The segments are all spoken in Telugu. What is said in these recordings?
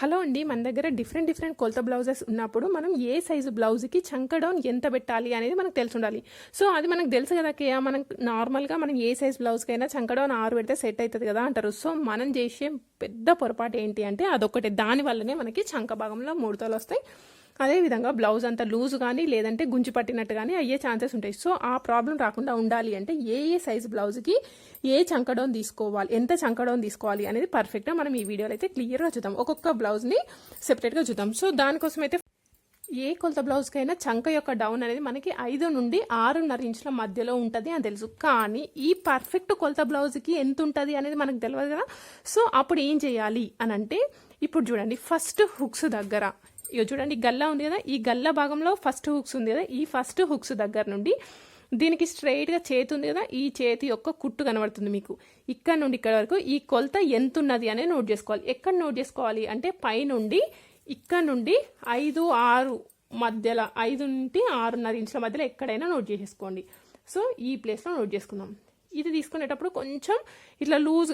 హలో అండి మన దగ్గర డిఫరెంట్ డిఫరెంట్ కొలత బ్లౌజెస్ ఉన్నప్పుడు మనం ఏ సైజు బ్లౌజ్కి చంక డౌన్ ఎంత పెట్టాలి అనేది మనకు తెలిసి ఉండాలి. సో అది మనకు తెలుసు కదా కేయా మనం నార్మల్గా మనం ఏ సైజ్ బ్లౌజ్కైనా చంక డౌన్ ఆరు పెడితే సెట్ అవుతుంది కదా అంటారు. సో మనం చేసే పెద్ద పొరపాటు ఏంటి అంటే అదొకటి దానివల్లనే మనకి చంక భాగంలో ముడతలు వస్తాయి. అదేవిధంగా బ్లౌజ్ అంతా లూజ్ కానీ లేదంటే గుంజి పట్టినట్టు కానీ అయ్యే ఛాన్సెస్ ఉంటాయి. సో ఆ ప్రాబ్లం రాకుండా ఉండాలి అంటే ఏ ఏ సైజ్ బ్లౌజ్కి ఏ చంకడౌన్ తీసుకోవాలి ఎంత చంకడౌన్ తీసుకోవాలి అనేది పర్ఫెక్ట్గా మనం ఈ వీడియోలో అయితే క్లియర్గా చూద్దాం. ఒక్కొక్క బ్లౌజ్ని సెపరేట్గా చూద్దాం. సో దానికోసం అయితే ఏ కొలత బ్లౌజ్కైనా చంక యొక్క డౌన్ అనేది మనకి ఐదు నుండి ఆరున్నర ఇంచుల మధ్యలో ఉంటుంది అని తెలుసు. కానీ ఈ పర్ఫెక్ట్ కొలత బ్లౌజ్కి ఎంత ఉంటుంది అనేది మనకు తెలియదు కదా. సో అప్పుడు ఏం చేయాలి అని అంటే ఇప్పుడు చూడండి ఫస్ట్ హుక్స్ దగ్గర ఇక చూడండి గల్లా ఉంది కదా ఈ గల్ల భాగంలో ఫస్ట్ హుక్స్ ఉంది కదా ఈ ఫస్ట్ హుక్స్ దగ్గర నుండి దీనికి స్ట్రైట్గా చేతి ఉంది కదా ఈ చేతి యొక్క కుట్టు కనబడుతుంది మీకు. ఇక్కడ నుండి ఇక్కడ వరకు ఈ కొలత ఎంత ఉన్నది అనేది నోట్ చేసుకోవాలి. ఎక్కడ నోట్ చేసుకోవాలి అంటే పైనుండి ఇక్కడ నుండి ఐదు ఆరు మధ్యలో ఐదు నుండి ఆరున్నర ఇంచుల మధ్యలో ఎక్కడైనా నోట్ చేసేసుకోండి. సో ఈ ప్లేస్లో నోట్ చేసుకుందాం. ఇది తీసుకునేటప్పుడు కొంచెం ఇట్లా లూజ్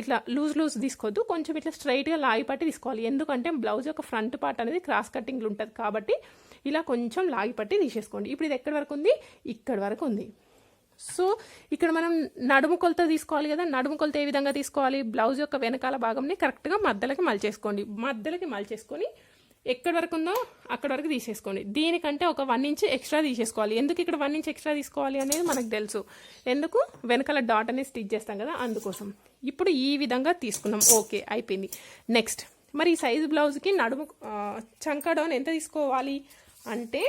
ఇట్లా లూజ్ లూజ్ తీసుకోవద్దు. కొంచెం ఇట్లా స్ట్రైట్గా లాగి పట్టి తీసుకోవాలి. ఎందుకంటే బ్లౌజ్ యొక్క ఫ్రంట్ పార్ట్ అనేది క్రాస్ కటింగ్లు ఉంటుంది కాబట్టి ఇలా కొంచెం లాగి పట్టి తీసేసుకోండి. ఇప్పుడు ఇది ఎక్కడి వరకు ఉంది? ఇక్కడ వరకు ఉంది. సో ఇక్కడ మనం నడుము కొలత తీసుకోవాలి కదా. నడుము కొలత ఏ విధంగా తీసుకోవాలి? బ్లౌజ్ యొక్క వెనకాల భాగంని కరెక్ట్గా మధ్యలోకి మలిచేసుకోండి. మధ్యలోకి మలిచేసుకొని ఎక్కడి వరకు ఉందో అక్కడ వరకు తీసేసుకోండి. దీనికంటే ఒక వన్ ఇంచ్ ఎక్స్ట్రా తీసేసుకోవాలి. ఎందుకు ఇక్కడ వన్ ఇంచ్ ఎక్స్ట్రా తీసుకోవాలి అనేది మనకు తెలుసు. ఎందుకు? వెనకాల డాట్ అనేది స్టిచ్ చేస్తాం కదా అందుకోసం. ఇప్పుడు ఈ విధంగా తీసుకున్నాం. ఓకే అయిపోయింది. నెక్స్ట్ మరి ఈ సైజు బ్లౌజ్కి నడుము చంకా డౌన్ ఎంత తీసుకోవాలి అంటే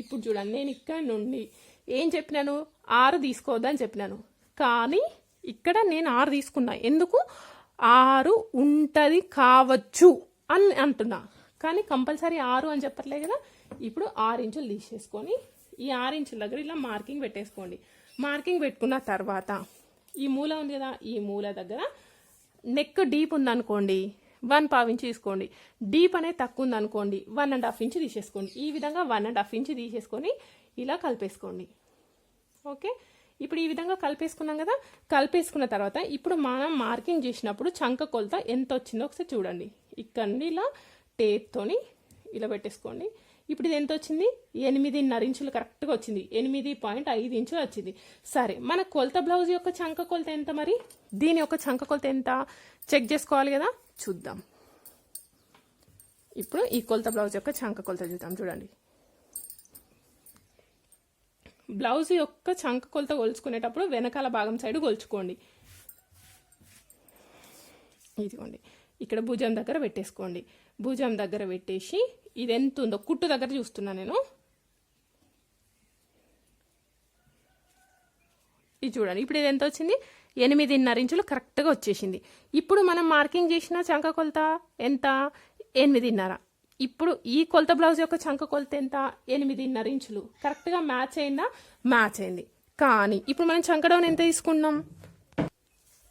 ఇప్పుడు చూడండి నేను ఇక్కడ నుండి ఏం చెప్పినాను? ఆరు తీసుకోవద్దని చెప్పినాను. కానీ ఇక్కడ నేను ఆరు తీసుకున్నా. ఎందుకు? ఆరు ఉంటుంది కావచ్చు. అని అంటున్నా. కానీ కంపల్సరీ ఆరు అని చెప్పట్లే కదా. ఇప్పుడు ఆరు ఇంచులు తీసేసుకొని ఈ ఆరు ఇంచుల దగ్గర ఇలా మార్కింగ్ పెట్టేసుకోండి. మార్కింగ్ పెట్టుకున్న తర్వాత ఈ మూల ఉంది కదా ఈ మూల దగ్గర నెక్ డీప్ ఉందనుకోండి వన్ పావు ఇంచు తీసుకోండి. డీప్ అనేది తక్కువ ఉందనుకోండి వన్ అండ్ హాఫ్ ఇంచు తీసేసుకోండి. ఈ విధంగా వన్ అండ్ హాఫ్ ఇంచు తీసేసుకొని ఇలా కలిపేసుకోండి. ఓకే? ఇప్పుడు ఈ విధంగా కలిపేసుకున్నాం కదా. కలిపేసుకున్న తర్వాత ఇప్పుడు మనం మార్కింగ్ చేసినప్పుడు చంక కొలత ఎంత వచ్చిందో ఒకసారి చూడండి. ఇక్కడ ఇలా టేప్తోని ఇలా పెట్టేసుకోండి. ఇప్పుడు ఇది ఎంత వచ్చింది ఎనిమిదిన్నర ఇంచులు కరెక్ట్గా వచ్చింది. ఎనిమిది పాయింట్ ఐదు ఇంచులు వచ్చింది. సరే మన కొలత బ్లౌజ్ యొక్క చంక కొలత ఎంత మరి? దీని యొక్క చంక కొలత ఎంత? చెక్ చేసుకోవాలి కదా? చూద్దాం. ఇప్పుడు ఈ కొలత బ్లౌజ్ యొక్క చంక కొలత చూద్దాం. చూడండి. బ్లౌజ్ యొక్క చంక కొలత కొలుచుకునేటప్పుడు వెనకాల భాగం సైడ్ కొలుచుకోండి. ఇదిగోండి. ఇక్కడ భుజం దగ్గర పెట్టేసుకోండి. భుజం దగ్గర పెట్టేసి ఇది ఎంత ఉందో కుట్టు దగ్గర చూస్తున్నా నేను. ఇది చూడండి. ఇప్పుడు ఇది ఎంత వచ్చింది? ఎనిమిదిన్నర ఇంచులు కరెక్ట్గా వచ్చేసింది. ఇప్పుడు మనం మార్కింగ్ చేసిన చంక కొలత ఎంత? ఎనిమిదిన్నర. ఇప్పుడు ఈ కొలత బ్లౌజ్ యొక్క చంక కొలత ఎంత? ఎనిమిదిన్నర ఇంచులు. కరెక్ట్గా మ్యాచ్ అయిందా? మ్యాచ్ అయింది. కానీ ఇప్పుడు మనం చంక డౌన్ ఎంత తీసుకున్నాం?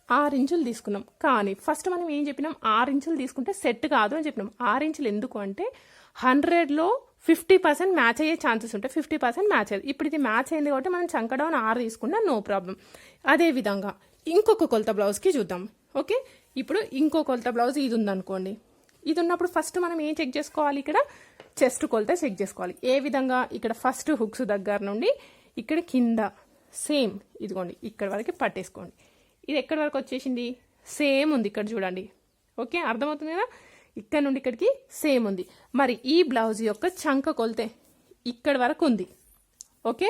ఆరు ఇంచులు తీసుకున్నాం. కానీ ఫస్ట్ మనం ఏం చెప్పినాం? ఆరు ఇంచులు తీసుకుంటే సెట్ కాదు అని చెప్పినాం. ఆరు ఇంచులు ఎందుకు అంటే హండ్రెడ్లో ఫిఫ్టీ పర్సెంట్ మ్యాచ్ అయ్యే ఛాన్సెస్ ఉంటాయి ఫిఫ్టీ పర్సెంట్ మ్యాచ్ అయ్యేది. ఇప్పుడు ఇది మ్యాచ్ అయింది కాబట్టి మనం చంక డౌన్ ఆరు తీసుకున్నా నో ప్రాబ్లం అదేవిధంగా ఇంకొక కొలత బ్లౌజ్కి చూద్దాం. ఓకే ఇప్పుడు ఇంకో కొలత బ్లౌజ్ ఇది ఉందనుకోండి. ఇది ఉన్నప్పుడు ఫస్ట్ మనం ఏం చెక్ చేసుకోవాలి ఇక్కడ? చెస్ట్ కొలత చెక్ చేసుకోవాలి. ఏ విధంగా? ఇక్కడ ఫస్ట్ హుక్స్ దగ్గర నుండి ఇక్కడ కింద. సేమ్ ఇదిగోండి. ఇక్కడ వరకు పట్టేసుకోండి. ఇది ఎక్కడి వరకు వచ్చేసింది? సేమ్ ఉంది ఇక్కడ చూడండి. ఓకే అర్థమవుతుంది కదా? ఇక్కడ నుండి ఇక్కడికి సేమ్ ఉంది. మరి ఈ బ్లౌజ్ యొక్క చంక కొలితే ఇక్కడ వరకు ఉంది. ఓకే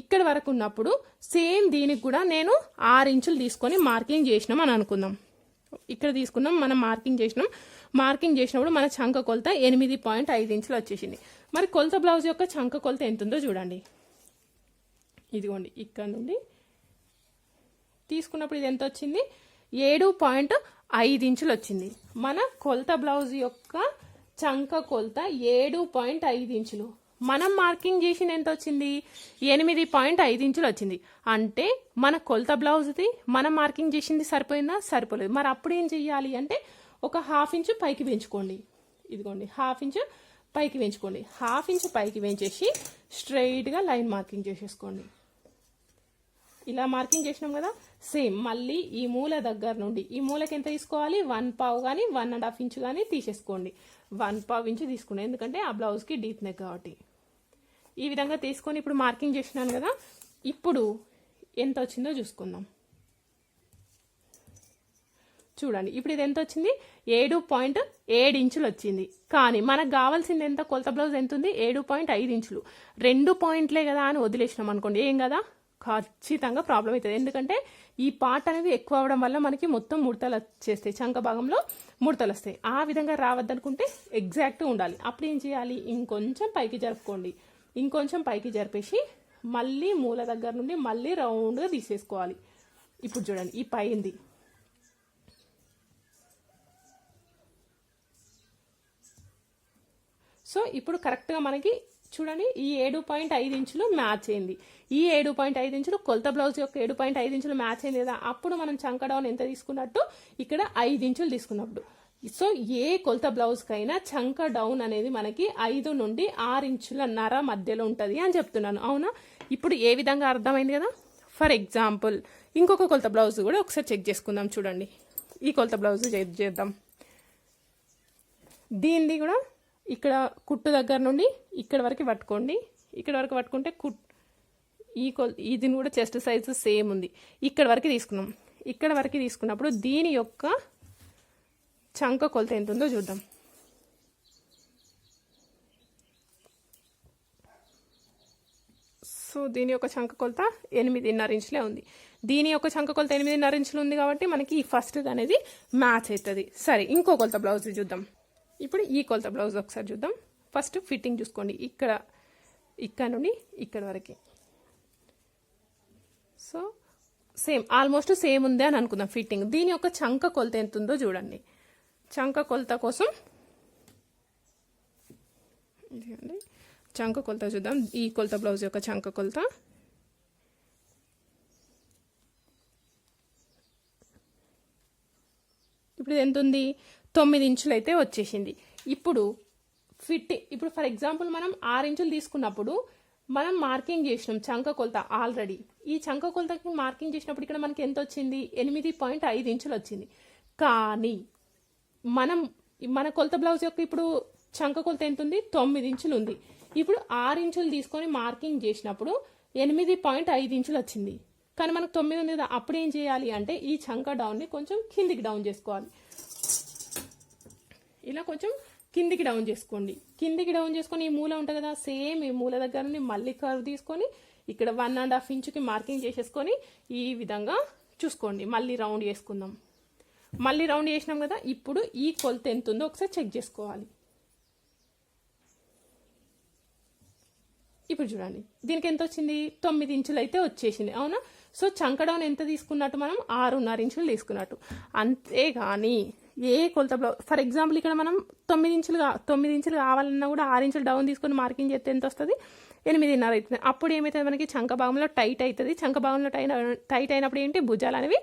ఇక్కడ వరకు ఉన్నప్పుడు సేమ్ దీనికి కూడా నేను ఆరు ఇంచులు తీసుకొని మార్కింగ్ చేసినాం అని అనుకుందాం. ఇక్కడ తీసుకున్నాం మనం మార్కింగ్ చేసినాం. మార్కింగ్ చేసినప్పుడు మన చంక కొలత ఎనిమిది పాయింట్ ఐదు ఇంచులు వచ్చేసింది. మరి కొలత బ్లౌజ్ యొక్క చంక కొలత ఎంత ఉందో చూడండి. ఇదిగోండి ఇక్కడ నుండి తీసుకున్నప్పుడు ఇది ఎంత వచ్చింది ఏడు పాయింట్ ఐదు ఇంచులు వచ్చింది. మన కొలత బ్లౌజ్ యొక్క చంక కొలత ఏడు పాయింట్ ఐదు ఇంచులు. మనం మార్కింగ్ చేసిన ఎంత వచ్చింది ఎనిమిది పాయింట్ ఐదు ఇంచులు వచ్చింది. అంటే మన కొలత బ్లౌజ్ది మనం మార్కింగ్ చేసింది సరిపోయిందా? సరిపోలేదు. మరి అప్పుడు ఏం చెయ్యాలి అంటే ఒక హాఫ్ ఇంచు పైకి పెంచుకోండి. ఇదిగోండి హాఫ్ ఇంచు పైకి పెంచుకోండి. హాఫ్ ఇంచు పైకి పెంచేసి స్ట్రైట్గా లైన్ మార్కింగ్ చేసేసుకోండి. ఇలా మార్కింగ్ చేసినాం కదా? సేమ్ మళ్ళీ ఈ మూల దగ్గర నుండి ఈ మూలకి ఎంత తీసుకోవాలి? వన్ పావు కానీ వన్ అండ్ హాఫ్ ఇంచ్ కానీ తీసేసుకోండి. వన్ పావు ఇంచు తీసుకున్నాను ఎందుకంటే ఆ బ్లౌజ్కి డీప్ నెక్ కాబట్టి. ఈ విధంగా తీసుకొని ఇప్పుడు మార్కింగ్ చేసినాను కదా ఇప్పుడు ఎంత వచ్చిందో చూసుకుందాం. చూడండి ఇప్పుడు ఇది ఎంత వచ్చింది? ఏడు పాయింట్ ఏడు ఇంచులు వచ్చింది. కానీ మనకు కావాల్సింది ఎంత? కొలత బ్లౌజ్ ఎంత ఉంది? ఏడు పాయింట్ ఐదు ఇంచులు. రెండు పాయింట్లే కదా అని వదిలేసినాం అనుకోండి ఏం కదా? ఖచ్చితంగా ప్రాబ్లం అవుతుంది. ఎందుకంటే ఈ పాట అనేది ఎక్కువ అవడం వల్ల మనకి మొత్తం ముడతలు వచ్చేస్తాయి. చంక భాగంలో ముడతలు వస్తాయి. ఆ విధంగా రావద్దనుకుంటే ఎగ్జాక్ట్ ఉండాలి. అప్పుడు ఏం చేయాలి? ఇంకొంచెం పైకి జరుపుకోండి. ఇంకొంచెం పైకి జరిపేసి మళ్ళీ మూల దగ్గర నుండి మళ్ళీ రౌండ్గా తీసేసుకోవాలి. ఇప్పుడు చూడండి ఈ పైంది సో ఇప్పుడు కరెక్ట్గా మనకి చూడండి ఈ ఏడు పాయింట్ ఐదు ఇంచులు మ్యాచ్ అయింది. ఈ ఏడు పాయింట్ ఐదు ఇంచులు కొలత బ్లౌజ్ యొక్క ఏడు పాయింట్ ఐదు ఇంచులు మ్యాచ్ అయింది కదా అప్పుడు మనం చంక డౌన్ ఎంత తీసుకున్నట్టు ఇక్కడ ఐదు ఇంచులు తీసుకున్నప్పుడు. సో ఏ కొలత బ్లౌజ్కైనా చంక డౌన్ అనేది మనకి ఐదు నుండి ఆరు ఇంచుల నర మధ్యలో ఉంటుంది అని చెప్తున్నాను. అవునా? ఇప్పుడు ఏ విధంగా అర్థమైంది కదా? ఫర్ ఎగ్జాంపుల్ ఇంకొక కొలత బ్లౌజ్ కూడా ఒకసారి చెక్ చేసుకుందాం చూడండి. ఈ కొలత బ్లౌజ్ చేద్దాం. దీనిది కూడా ఇక్కడ కుట్టు దగ్గర నుండి ఇక్కడ వరకు పట్టుకోండి. ఇక్కడ వరకు పట్టుకుంటే కుట్ ఈ కొల్ ఇది కూడా చెస్ట్ సైజు సేమ్ ఉంది. ఇక్కడ వరకు తీసుకున్నాం. ఇక్కడ వరకు తీసుకున్నప్పుడు దీని యొక్క చంక కొలత ఎంత ఉందో చూద్దాం. సో దీని యొక్క చంక కొలత ఎనిమిదిన్నర ఇంచులే ఉంది. దీని యొక్క చంక కొలత ఎనిమిదిన్నర ఇంచులు ఉంది కాబట్టి మనకి ఈ ఫస్ట్ అనేది మ్యాచ్ అవుతుంది. సరే ఇంకో కొలత బ్లౌజ్ చూద్దాం. ఇప్పుడు ఈ కొలత బ్లౌజ్ ఒకసారి చూద్దాం. ఫస్ట్ ఫిట్టింగ్ చూసుకోండి. ఇక్కడ ఇక్కడ నుండి ఇక్కడ వరకు. సో సేమ్ ఆల్మోస్ట్ సేమ్ ఉంది అని అనుకుందాం ఫిట్టింగ్ దీని యొక్క చంక కొలత ఎంత ఉందో చూడండి. చంక కొలత కోసం ఇదిగోండి. చంక కొలత చూద్దాం. ఈ కొలత బ్లౌజ్ యొక్క చంక కొలత. ఇప్పుడు ఇది ఎంత ఉంది? తొమ్మిది ఇంచులు అయితే వచ్చేసింది. ఇప్పుడు ఫిట్ ఇప్పుడు ఫర్ ఎగ్జాంపుల్ మనం ఆరు ఇంచులు తీసుకున్నప్పుడు మనం మార్కింగ్ చేసినాం చంక కొలత ఆల్రెడీ. ఈ చంక కొలతకి మార్కింగ్ చేసినప్పుడు ఇక్కడ మనకి ఎంత వచ్చింది? ఎనిమిది పాయింట్ ఐదు ఇంచులు వచ్చింది. కానీ మనం మన కొలత బ్లౌజ్ యొక్క ఇప్పుడు చంక కొలత ఎంత ఉంది? తొమ్మిది ఇంచులు ఉంది. ఇప్పుడు ఆరు ఇంచులు తీసుకొని మార్కింగ్ చేసినప్పుడు ఎనిమిది పాయింట్ ఐదు ఇంచులు వచ్చింది. కానీ మనకు తొమ్మిది ఉంది కదా అప్పుడు ఏం చేయాలి అంటే ఈ చంక డౌన్ని కొంచెం కిందికి డౌన్ చేసుకోవాలి. ఇలా కొంచెం కిందికి డౌన్ చేసుకోండి. కిందికి డౌన్ చేసుకొని ఈ మూల ఉంటుంది కదా సేమ్ ఈ మూల దగ్గర నుండి మళ్ళీ కర్వ్ తీసుకొని ఇక్కడ వన్ అండ్ హాఫ్ ఇంచుకి మార్కింగ్ చేసేసుకొని ఈ విధంగా చూసుకోండి. మళ్ళీ రౌండ్ చేసుకుందాం. మళ్ళీ రౌండ్ చేసినాం కదా ఇప్పుడు ఈ కొలత ఎంత ఉందో ఒకసారి చెక్ చేసుకోవాలి. ఇప్పుడు చూడండి దీనికి ఎంత వచ్చింది? తొమ్మిది ఇంచులు అయితే వచ్చేసింది అవునా? సో చంకడౌన్ ఎంత తీసుకున్నట్టు మనం ఆరున్నర ఇంచులు తీసుకున్నట్టు. అంతేగాని ఏ కొలత బ్లౌజ్ ఫర్ ఎగ్జాంపుల్ ఇక్కడ మనం తొమ్మిది ఇంచులు తొమ్మిది ఇంచులు కావాలన్నా కూడా ఆరు ఇంచులు డౌన్ తీసుకొని మార్కింగ్ చేస్తే ఎంత వస్తుంది? ఎనిమిదిన్నర అవుతుంది. అప్పుడు ఏమవుతుంది మనకి? చంక భాగంలో టైట్ అవుతుంది చంక భాగంలో టైట్ టైట్ అయినప్పుడు ఏంటి? భుజాలు అనేవి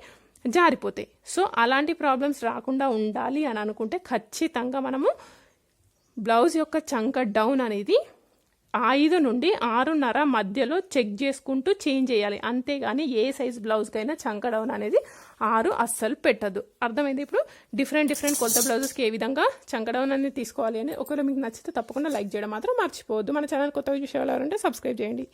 జారిపోతాయి. సో అలాంటి ప్రాబ్లమ్స్ రాకుండా ఉండాలి అని అనుకుంటే ఖచ్చితంగా మనము బ్లౌజ్ యొక్క చంక డౌన్ అనేది ఐదు నుండి ఆరున్నర మధ్యలో చెక్ చేసుకుంటూ చేంజ్ చేయాలి. అంతేగాని ఏ సైజ్ బ్లౌజ్కైనా చంకడౌన్ అనేది ఆరు అస్సలు పెట్టద్దు అర్థమైంది ఇప్పుడు? డిఫరెంట్ డిఫరెంట్ కొత్త బ్లౌజెస్కి ఏ విధంగా చంకడౌన్ అనేది తీసుకోవాలి అని ఒకవేళ మీకు నచ్చితే తప్పకుండా లైక్ చేయడం మాత్రం మర్చిపోవద్దు. మన ఛానల్ కొత్తగా చూసేవాళ్ళు ఎవరంటే సబ్స్క్రైబ్ చేయండి.